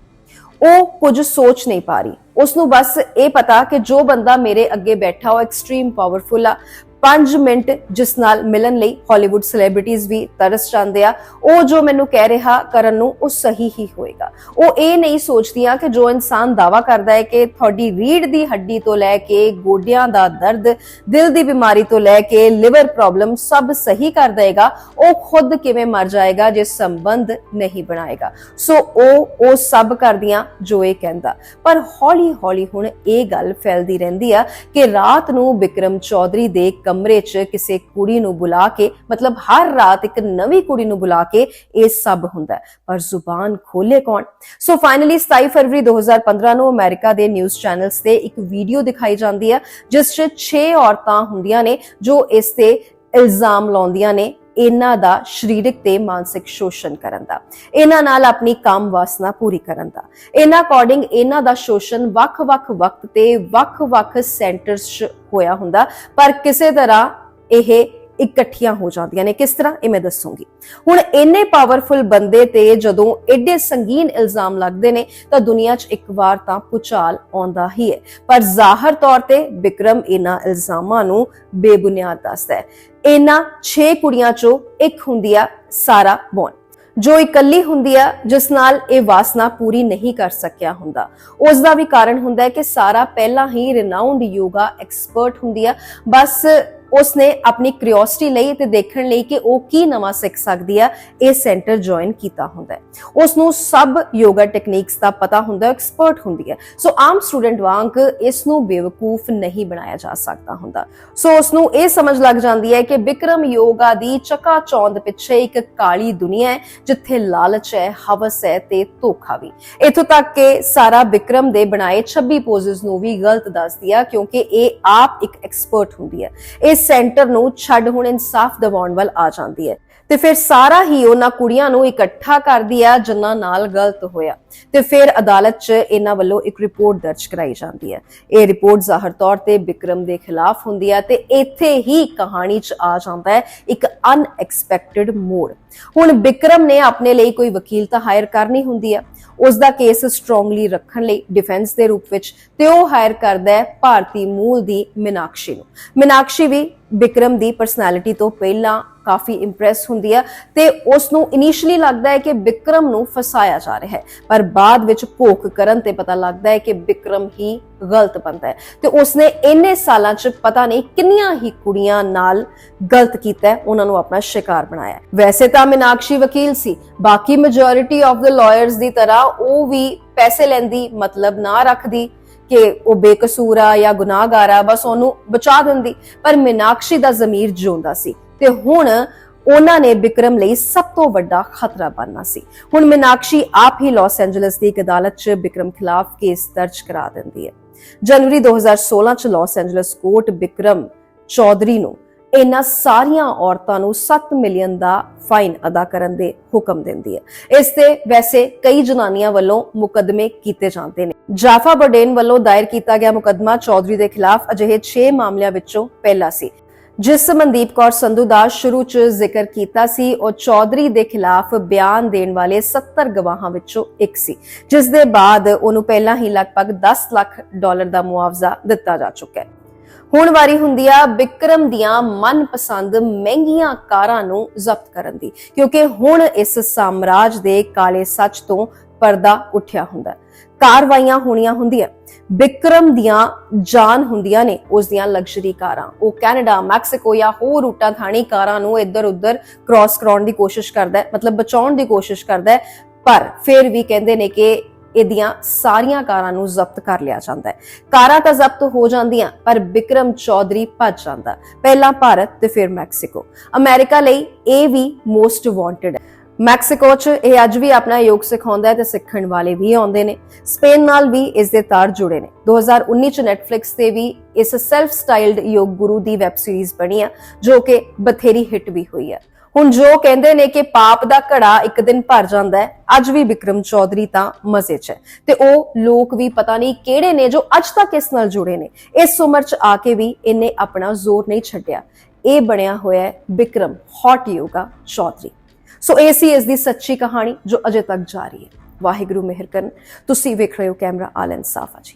Speaker 1: ਉਹ ਕੁਝ ਸੋਚ ਨਹੀਂ ਪਾ ਰਹੀ। ਉਸ ਨੂੰ ਬਸ ਇਹ ਪਤਾ ਕਿ ਜੋ ਬੰਦਾ ਮੇਰੇ ਅੱਗੇ ਬੈਠਾ ਉਹ ਐਕਸਟ੍ਰੀਮ ਪਾਵਰਫੁਲ ਆ। 5 ਮਿੰਟ ਜਿਸ ਨਾਲ ਮਿਲਣ ਲਈ ਹਾਲੀਵੁੱਡ ਸੈਲੀਬ੍ਰਿਟੀਜ਼ ਵੀ ਤਰਸ ਜਾਂਦੇ ਆ। ਉਹ ਜੋ ਮੈਨੂੰ ਕਹਿ ਰਿਹਾ ਕਰਨ ਨੂੰ, ਉਹ ਸਹੀ ਹੀ ਹੋਏਗਾ। ਉਹ ਇਹ ਨਹੀਂ ਸੋਚਦੀਆਂ ਕਿ ਜੋ ਇਨਸਾਨ ਦਾਵਾ ਕਰਦਾ ਹੈ ਕਿ ਤੁਹਾਡੀ ਰੀੜ ਦੀ ਹੱਡੀ ਤੋਂ ਲੈ ਕੇ ਗੋਡਿਆਂ ਦਾ ਦਰਦ, ਦਿਲ ਦੀ ਬਿਮਾਰੀ ਤੋਂ ਲੈ ਕੇ ਲਿਵਰ ਪ੍ਰੋਬਲਮ ਸਭ ਸਹੀ ਕਰ ਦੇਗਾ ਉਹ ਖੁਦ ਕਿਵੇਂ ਮਰ ਜਾਏਗਾ ਜੇ ਸੰਬੰਧ ਨਹੀਂ ਬਣਾਏਗਾ। ਸੋ ਉਹ ਉਹ ਸਭ ਕਰਦੀਆਂ ਜੋ ਇਹ ਕਹਿੰਦਾ। ਪਰ ਹੌਲੀ ਹੌਲੀ ਹੁਣ ਇਹ ਗੱਲ ਫੈਲਦੀ ਰਹਿੰਦੀ ਆ ਕਿ ਰਾਤ ਨੂੰ ਵਿਕਰਮ ਚੌਧਰੀ ਦੇ ਕਮਰੇ 'ਚ ਕਿਸੇ ਕੁੜੀ ਨੂੰ ਬੁਲਾ ਕੇ, ਮਤਲਬ ਹਰ ਰਾਤ ਇੱਕ ਨਵੀਂ ਕੁੜੀ ਨੂੰ ਬੁਲਾ ਕੇ ਇਹ ਸਭ ਹੁੰਦਾ ਪਰ ਜ਼ੁਬਾਨ ਖੋਲੇ ਕੌਣ? ਸੋ ਫਾਈਨਲੀ 27 ਫਰਵਰੀ 2015 ਨੂੰ ਅਮਰੀਕਾ ਦੇ ਨਿਊਜ਼ ਚੈਨਲਸ ਤੇ ਇੱਕ ਵੀਡੀਓ ਦਿਖਾਈ ਜਾਂਦੀ ਹੈ, ਜਿਸ 'ਚ 6 ਔਰਤਾਂ ਹੁੰਦੀਆਂ ਨੇ ਜੋ ਇਸ ਤੇ ਇਲਜ਼ਾਮ ਲਾਉਂਦੀਆਂ ਨੇ। ਇਹਨਾਂ ਦਾ ਸਰੀਰਕ ਤੇ ਮਾਨਸਿਕ ਸ਼ੋਸ਼ਣ ਕਰਨ ਦਾ, ਇਹਨਾਂ ਨਾਲ ਆਪਣੀ ਕਾਮ ਵਾਸਨਾ ਪੂਰੀ ਕਰਨ ਦਾ। ਇਹਨਾਂ ਅਕੋਰਡਿੰਗ ਇਹਨਾਂ ਦਾ ਸ਼ੋਸ਼ਣ ਵੱਖ-ਵੱਖ ਵਕਤ ਤੇ ਵੱਖ-ਵੱਖ ਸੈਂਟਰਸ 'ਚ ਹੋਇਆ ਹੁੰਦਾ, ਪਰ ਕਿਸੇ ਤਰ੍ਹਾਂ ਇਹ ਇਕੱਠੀਆਂ ਹੋ ਜਾਂਦੀਆਂ ਨੇ। ਕਿਸ ਤਰ੍ਹਾਂ? ਇਹ ਮੈਂ ਦੱਸੂਗੀ। ਹੁਣ ਇੰਨੇ ਪਾਵਰਫੁਲ ਬੰਦੇ ਤੇ ਜਦੋਂ ਐਡੇ ਸੰਗੀਨ ਇਲਜ਼ਾਮ ਲੱਗਦੇ ਨੇ, ਤਾਂ ਦੁਨੀਆ 'ਚ ਇੱਕ ਵਾਰ ਤਾਂ ਪੁਚਾਲ ਆਉਂਦਾ ਹੀ ਹੈ। ਪਰ ਜ਼ਾਹਰ ਤੌਰ ਤੇ ਵਿਕਰਮ ਇਹਨਾਂ ਇਲਜ਼ਾਮਾਂ ਨੂੰ ਬੇਬੁਨਿਆਦ ਦੱਸਦਾ ਹੈ। ਇਹਨਾਂ 6 ਕੁੜੀਆਂ 'ਚੋਂ ਇੱਕ ਹੁੰਦੀ ਆ ਸਾਰਾ ਬੌਨ ਜੋ ਇਕੱਲੀ ਹੁੰਦੀ ਆ, ਜਿਸ ਨਾਲ ਇਹ ਵਾਸਨਾ ਪੂਰੀ ਨਹੀਂ ਕਰ ਸਕਿਆ ਹੁੰਦਾ। ਉਸ ਦਾ ਵੀ ਕਾਰਨ ਹੁੰਦਾ ਹੈ ਕਿ ਸਾਰਾ ਪਹਿਲਾਂ ਹੀ ਰਿਨਾਊਂਡ ਯੋਗਾ ਐਕਸਪਰਟ ਹੁੰਦੀ ਆ। ਬਸ ਉਸਨੇ ਆਪਣੀ ਕਿਉਰਿਓਸਿਟੀ ਲਈ ਤੇ ਦੇਖਣ ਲਈ ਕਿ ਉਹ ਕੀ ਨਵਾਂ ਸਿੱਖ ਸਕਦੀ ਆ, ਇਹ ਸੈਂਟਰ ਜੁਆਇਨ ਕੀਤਾ ਹੁੰਦਾ ਹੈ। ਉਸ ਨੂੰ ਸਭ ਯੋਗਾ ਟੈਕਨੀਕਸ ਦਾ ਪਤਾ ਹੁੰਦਾ ਐਕਸਪਰਟ ਹੁੰਦੀ ਹੈ। ਸੋ ਆਮ ਸਟੂਡੈਂਟ ਵਾਂਗ ਇਸ ਨੂੰ ਬੇਵਕੂਫ ਨਹੀਂ ਬਣਾਇਆ ਜਾ ਸਕਦਾ ਹੁੰਦਾ। ਸੋ ਉਸ ਨੂੰ ਇਹ ਸਮਝ ਲੱਗ ਜਾਂਦੀ ਹੈ ਕਿ ਬਿਕਰਮ ਯੋਗਾ ਦੀ ਚਕਾ ਚੌਂਦ ਪਿੱਛੇ ਇੱਕ ਕਾਲੀ ਦੁਨੀਆ ਹੈ, ਜਿੱਥੇ ਲਾਲਚ ਹੈ, ਹਵਸ ਹੈ ਤੇ ਧੋਖਾ ਵੀ। ਇਥੋਂ ਤੱਕ ਕਿ ਸਾਰਾ ਵਿਕਰਮ ਦੇ ਬਣਾਏ 26 ਪੋਜ਼ਸ ਨੂੰ ਵੀ ਗਲਤ ਦੱਸਦੀ ਆ, ਕਿਉਂਕਿ ਇਹ ਆਪ ਇੱਕ ਐਕਸਪਰਟ ਹੁੰਦੀ ਹੈ। ਇਸ ਸੈਂਟਰ ਨੂੰ ਛੱਡ ਹੁਣ ਇਨਸਾਫ ਦਿਵਾਉਣ ਵੱਲ ਆ ਜਾਂਦੀ ਹੈ। ਤੇ ਫਿਰ ਸਾਰਾ ਹੀ ਉਹਨਾਂ ਕੁੜੀਆਂ ਨੂੰ ਇਕੱਠਾ ਕਰਦੀ ਆ, ਜਿਨ੍ਹਾਂ ਨਾਲ ਗਲਤ ਹੋਇਆ। ਤੇ ਫਿਰ ਅਦਾਲਤ 'ਚ ਇਹਨਾਂ ਵੱਲੋਂ ਇੱਕ ਰਿਪੋਰਟ ਦਰਜ ਕਰਾਈ ਜਾਂਦੀ ਹੈ। ਇਹ ਰਿਪੋਰਟ ਜ਼ਾਹਰ ਤੌਰ ਤੇ ਵਿਕਰਮ ਦੇ ਖਿਲਾਫ ਹੁੰਦੀ ਹੈ ਤੇ ਇੱਥੇ ਹੀ ਕਹਾਣੀ 'ਚ ਆ ਜਾਂਦਾ ਹੈ, ਇੱਕ ਅਨਐਕਸਪੈਕਟਿਡ ਮੋੜ। ਹੁਣ ਵਿਕਰਮ ਨੇ ਆਪਣੇ ਲਈ ਕੋਈ ਵਕੀਲ ਤਾਂ ਹਾਇਰ ਕਰਨੀ ਹੁੰਦੀ ਹੈ। ਉਸ ਦਾ ਕੇਸ ਸਟਰੋਂਗਲੀ ਰੱਖਣ ਲਈ ਡਿਫੈਂਸ ਦੇ ਰੂਪ ਵਿੱਚ ਤੇ ਉਹ ਹਾਇਰ ਕਰਦਾ ਹੈ ਭਾਰਤੀ ਮੂਲ ਦੀ ਮੀਨਾਕਸ਼ੀ ਨੂੰ। ਮੀਨਾਕਸ਼ੀ ਵੀ ਵਿਕਰਮ ਦੀ ਪਰਸਨੈਲਿਟੀ ਤੋਂ ਪਹਿਲਾਂ ਕਾਫੀ ਇੰਪ੍ਰੈਸ ਹੁੰਦੀ ਹੈ ਤੇ ਉਸ ਨੂੰ ਇਨੀਸ਼ੀਅਲੀ ਲੱਗਦਾ ਹੈ ਕਿ ਵਿਕਰਮ ਨੂੰ ਫਸਾਇਆ ਜਾ ਰਿਹਾ ਹੈ। ਪਰ ਬਾਅਦ ਵਿੱਚ ਭੋਕ ਕਰਨ ਤੇ ਪਤਾ ਲੱਗਦਾ ਹੈ ਕਿ ਵਿਕਰਮ ਹੀ ਗਲਤ ਬੰਦਾ ਹੈ। ਤੇ ਉਸਨੇ ਇੰਨੇ ਸਾਲਾਂ 'ਚ ਪਤਾ ਨਹੀਂ ਕਿੰਨੀਆਂ ਹੀ ਕੁੜੀਆਂ ਨਾਲ ਗਲਤ ਕੀਤਾ ਹੈ, ਉਹਨਾਂ ਨੂੰ ਆਪਣਾ ਸ਼ਿਕਾਰ ਬਣਾਇਆ ਵੈਸੇ ਤਾਂ ਮੀਨਾਕਸ਼ੀ ਵਕੀਲ ਸੀ, ਬਾਕੀ ਮੈਜੋਰਿਟੀ ਆਫ ਦ ਲਾਇਰਸ ਦੀ ਤਰ੍ਹਾਂ ਉਹ ਵੀ ਪੈਸੇ ਲੈਂਦੀ, ਮਤਲਬ ਨਾ ਰੱਖਦੀ ਕਿ ਉਹ ਬੇਕਸੂਰ ਆ ਜਾਂ ਗੁਨਾਹਗਾਰ ਆ, ਬਸ ਉਹਨੂੰ ਬਚਾ ਦਿੰਦੀ। ਪਰ ਮੀਨਾਕਸ਼ੀ ਦਾ ਜ਼ਮੀਰ ਜਿਉਂਦਾ ਸੀ। ਤੇ ਹੁਣ ਉਹਨਾਂ ਨੇ ਵਿਕਰਮ ਲਈ ਸਭ ਤੋਂ ਵੱਡਾ ਖਤਰਾ ਬਣਨਾ ਸੀ। ਹੁਣ ਮੀਨਾਕਸ਼ੀ ਆਪ ਹੀ ਲਾਸ ਐਂਜਲਸ ਦੀ ਇੱਕ ਅਦਾਲਤ 'ਚ ਵਿਕਰਮ ਖਿਲਾਫ ਕੇਸ ਦਰਜ ਕਰਾ ਦਿੰਦੀ ਹੈ। ਜਨਵਰੀ 2016 'ਚ Los Angeles court Vikram Chaudhary ਨੂੰ ਇਹਨਾਂ ਸਾਰੀਆਂ ਔਰਤਾਂ ਨੂੰ 7 ਮਿਲੀਅਨ ਦਾ ਫਾਈਨ ਅਦਾ ਕਰਨ ਦੇ ਹੁਕਮ ਦਿੰਦੀ ਹੈ। ਇਸ ਤੇ ਵੈਸੇ ਕਈ ਜਨਾਨੀਆਂ ਵੱਲੋਂ ਮੁਕੱਦਮੇ ਕੀਤੇ ਜਾਂਦੇ ਨੇ। ਜਾਫਾ ਬਡੇਨ ਵੱਲੋਂ ਦਾਇਰ ਕੀਤਾ ਗਿਆ ਮੁਕੱਦਮਾ ਚੌਧਰੀ ਦੇ ਖਿਲਾਫ ਅਜਿਹੇ 6 ਮਾਮਲਿਆਂ ਵਿੱਚੋਂ ਪਹਿਲਾ ਸੀ। ਜਿਸ ਮਨਦੀਪ ਕੌਰ ਸੰਧੂ ਦਾ ਸ਼ੁਰੂ 'ਚ ਜ਼ਿਕਰ ਕੀਤਾ ਸੀ, ਉਹ ਚੌਧਰੀ ਦੇ ਖਿਲਾਫ ਬਿਆਨ ਦੇਣ ਵਾਲੇ 70 ਗਵਾਹਾਂ ਵਿੱਚੋਂ ਇੱਕ ਸੀ, ਜਿਸ ਦੇ ਬਾਅਦ ਉਹਨੂੰ ਪਹਿਲਾਂ ਹੀ ਲਗਭਗ 10 ਲੱਖ ਡਾਲਰ ਦਾ ਮੁਆਵਜ਼ਾ ਦਿੱਤਾ ਜਾ ਚੁੱਕਾ ਹੈ। ਹੁਣ ਵਾਰੀ ਹੁੰਦੀ ਆ ਵਿਕਰਮ ਦੀਆਂ ਮਨਪਸੰਦ ਮਹਿੰਗੀਆਂ ਕਾਰਾਂ ਨੂੰ ਜ਼ਬਤ ਕਰਨ ਦੀ, ਕਿਉਂਕਿ ਹੁਣ ਇਸ ਸਾਮਰਾਜ ਦੇ ਕਾਲੇ ਸੱਚ ਤੋਂ ਪਰਦਾ ਉੱਠਿਆ ਹੁੰਦਾ ਕਾਰਵਾਈਆਂ ਹੋਣੀਆਂ ਹੁੰਦੀਆਂ। ਵਿਕਰਮ ਦੀਆਂ ਜਾਨ ਹੁੰਦੀਆਂ ਨੇ, ਉਸ ਦੀਆਂ ਲਗਜ਼ਰੀ ਕਾਰਾਂ। ਉਹ ਕੈਨੇਡਾ, ਮੈਕਸੀਕੋ ਜਾਂ ਹੋਰ ਰੂਟਾਂ ਥਾਣੀ ਕਾਰਾਂ ਨੂੰ ਇੱਧਰ ਉੱਧਰ ਕ੍ਰਾਸ ਕਰਾਉਣ ਦੀ ਕੋਸ਼ਿਸ਼ ਕਰਦਾ ਹੈ, ਮਤਲਬ ਬਚਾਉਣ ਦੀ ਕੋਸ਼ਿਸ਼ ਕਰਦਾ ਹੈ, ਪਰ ਫਿਰ ਵੀ ਕਹਿੰਦੇ ਨੇ ਕਿ ਇਹਦੀਆਂ ਸਾਰੀਆਂ ਕਾਰਾਂ ਨੂੰ ਜ਼ਬਤ ਕਰ ਲਿਆ ਜਾਂਦਾ ਹੈ। ਕਾਰਾਂ ਤਾਂ ਜ਼ਬਤ ਹੋ ਜਾਂਦੀਆਂ, ਪਰ ਵਿਕਰਮ ਚੌਧਰੀ ਭੱਜ ਜਾਂਦਾ ਪਹਿਲਾਂ ਭਾਰਤ ਤੇ ਫਿਰ ਮੈਕਸੀਕੋ। ਅਮਰੀਕਾ ਲਈ ਇਹ ਵੀ ਮੋਸਟ ਵਾਂਟਡ ਹੈ। ਮੈਕਸੀਕੋ 'ਚ ਇਹ ਅੱਜ ਵੀ ਆਪਣਾ ਯੋਗ ਸਿਖਾਉਂਦਾ ਹੈ ਤੇ ਸਿੱਖਣ ਵਾਲੇ ਵੀ ਆਉਂਦੇ ਨੇ। ਸਪੇਨ ਨਾਲ ਵੀ ਇਸ ਦੇ ਤਾਰ ਜੁੜੇ ਨੇ। 2019 ਚ Netflix ਤੇ ਵੀ ਇਸ ਸੈਲਫ ਸਟਾਈਲਡ ਯੋਗ ਗੁਰੂ ਦੀ ਵੈਬ ਸੀਰੀਜ਼ ਬਣੀ ਆ, ਜੋ ਕਿ ਬਥੇਰੀ ਹਿੱਟ ਵੀ ਹੋਈ ਹੈ ਹੁਣ ਜੋ ਕਹਿੰਦੇ ਨੇ ਕਿ ਪਾਪ ਦਾ ਘੜਾ ਇੱਕ ਦਿਨ ਭਰ ਜਾਂਦਾ ਹੈ, ਅੱਜ ਵੀ ਵਿਕਰਮ ਚੌਧਰੀ ਤਾਂ ਮਜ਼ੇ 'ਚ ਹੈ। ਤੇ ਉਹ ਲੋਕ ਵੀ ਪਤਾ ਨਹੀਂ ਕਿਹੜੇ ਨੇ ਜੋ ਅੱਜ ਤੱਕ ਇਸ ਨਾਲ ਜੁੜੇ ਨੇ। ਇਸ ਉਮਰ 'ਚ ਆ ਕੇ ਵੀ ਇਹਨੇ ਆਪਣਾ ਜ਼ੋਰ ਨਹੀਂ ਛੱਡਿਆ। ਇਹ ਬਣਿਆ ਹੋਇਆ ਹੈ Vikram hot yoga Chaudhary. So ਇਹ ਸੀ ਇਸ ਦੀ ਸੱਚੀ ਕਹਾਣੀ ਜੋ ਅਜੇ ਤੱਕ ਜਾਰੀ ਹੈ। ਵਾਹਿਗੁਰੂ ਮਿਹਰ ਕਰਨ। ਤੁਸੀਂ ਵੇਖ ਰਹੇ ਹੋ ਕੈਮਰਾ ਆਲ ਇਨਸਾਫਾ ਜੀ।